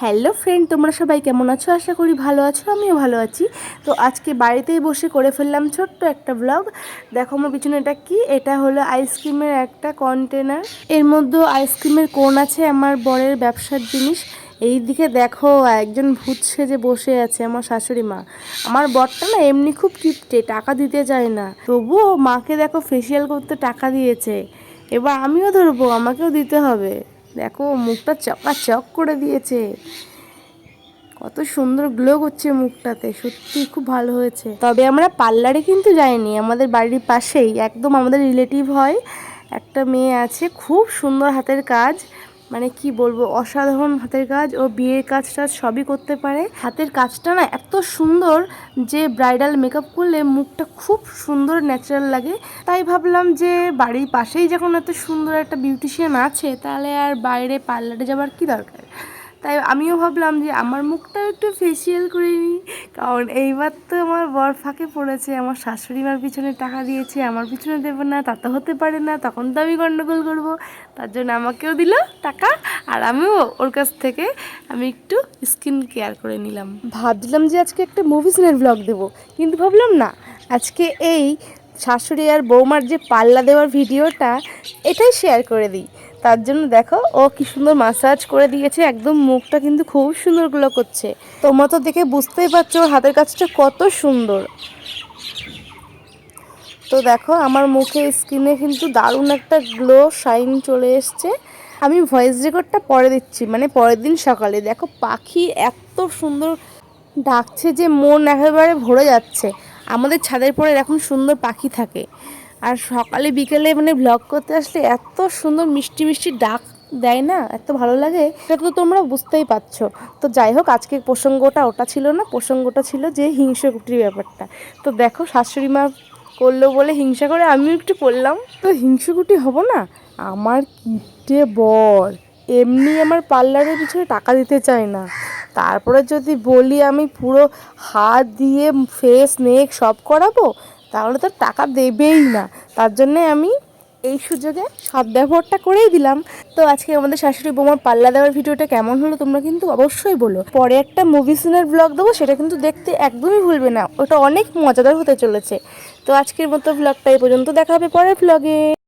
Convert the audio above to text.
Hello friend তোমরা সবাই কেমন আছো? আশা করি ভালো আছো, আমিও ভালো আছি। তো আজকে বাড়িতেই বসে করে ফেললাম ছোট্ট একটা ব্লগ দেখো আমার পিছনে এটা কি? এটা হলো আইসক্রিমের একটা কন্টেনার এর মধ্যে আইসক্রিমের কোন আছে আমার বরের ব্যবসার জিনিস। এই দিকে দেখো, একজন ভূত সেজে বসে আছে আমার শাশুড়ি মা। আমার বরটা না এমনি খুব কিপটে টাকা দিতে চায় না। তবুও মাকে দেখো ফেসিয়াল করতে টাকা দিয়েছে। এবার আমিও ধরবো, আমাকেও দিতে হবে। দেখো, মুখটা চকাচক করে দিয়েছে। কত সুন্দর গ্লো করছে মুখটাতে, সত্যি খুব ভালো হয়েছে। তবে আমরা পার্লারে কিন্তু যাইনি, আমাদের বাড়ির পাশেই, একদম আমাদের রিলেটিভ হয়, একটা মেয়ে আছে, খুব সুন্দর হাতের কাজ। মানে কি বলব, অসাধারণ হাতের কাজ ও বিয়ের কাজ টাজ সবই করতে পারে। হাতের কাজটা না এত সুন্দর যে ব্রাইডাল মেকআপ করলে মুখটা খুব সুন্দর ন্যাচারাল লাগে। তাই ভাবলাম যে বাড়ির পাশেই যখন এত সুন্দর একটা বিউটিশিয়ান আছে, তাহলে আর বাইরে পার্লারে যাবার কি দরকার? তাই আমিও ভাবলাম যে আমার মুখটাও একটু ফেসিয়াল করে নিই। কারণ এইবার তো আমার বর ফাঁকে পড়েছে, আমার শাশুড়ি মার পিছনে টাকা দিয়েছে, আমার পিছনে দেবো না, তা তো হতে পারে না, তখন তো আমি গণ্ডগোল করব। তার জন্য আমাকেও দিল টাকা, আর আমিও ওর কাছ থেকে আমি একটু স্কিন কেয়ার করে নিলাম। ভাবছিলাম যে আজকে একটা মুভি সিনের ব্লগ দেবো, কিন্তু ভাবলাম না। আজকে এই শাশুড়ি আর বৌমার যে পাল্লা দেওয়ার ভিডিওটা এটাই শেয়ার করে দিই। তার জন্য দেখো, ও কি সুন্দর মাসাজ করে দিয়েছে, একদম মুখটা কিন্তু খুব সুন্দর গ্লো করছে। তোমরা তো দেখে বুঝতেই পারছ ওর হাতের কাজটা কত সুন্দর। তো দেখো, আমার মুখে স্কিনে কিন্তু দারুণ একটা গ্লো শাইন চলে এসছে। আমি ভয়েস রেকর্ডটা পরে দিচ্ছি মানে পরের দিন সকালে। দেখো, পাখি এত সুন্দর ডাকছে যে মন একেবারে ভরে যাচ্ছে। আমাদের ছাদের পরে এখন সুন্দর পাখি থাকে। আর সকালে বিকেলে মানে ব্লগ করতে আসলে এত সুন্দর মিষ্টি মিষ্টি ডাক দেয় না, এত ভালো লাগে, সেটা তো তোমরা বুঝতেই পারছ। তো যাই হোক আজকের প্রসঙ্গটা ওটা ছিল না, প্রসঙ্গটা ছিল যে হিংসকুটির ব্যাপারটা। তো দেখো, শাশুড়ি মা করল বলে হিংসা করে আমিও একটু করলাম। তো হিংসুকুটি হব না? আমার কিটে বর। এমনি আমার পার্লারের পিছনে টাকা দিতে চায় না। তারপরে যদি বলি আমি পুরো হাত দিয়ে ফেস নেক সব করাবো তাহলে তো টাকা দেবেই না। তার জন্যে আমি এই সুযোগে সব ব্যবহারটা করেই দিলাম। তো আজকে আমাদের শাশুড়ি বোমার পাল্লা দেওয়ার ভিডিওটা কেমন হলো তোমরা কিন্তু অবশ্যই বলো। পরে একটা মুভি সিনের ব্লগ দেবো, সেটা কিন্তু দেখতে একদমই ভুলবে না। ওটা অনেক মজাদার হতে চলেছে। তো আজকের মতো ব্লগটা এই পর্যন্ত। দেখা হবে পরের ব্লগে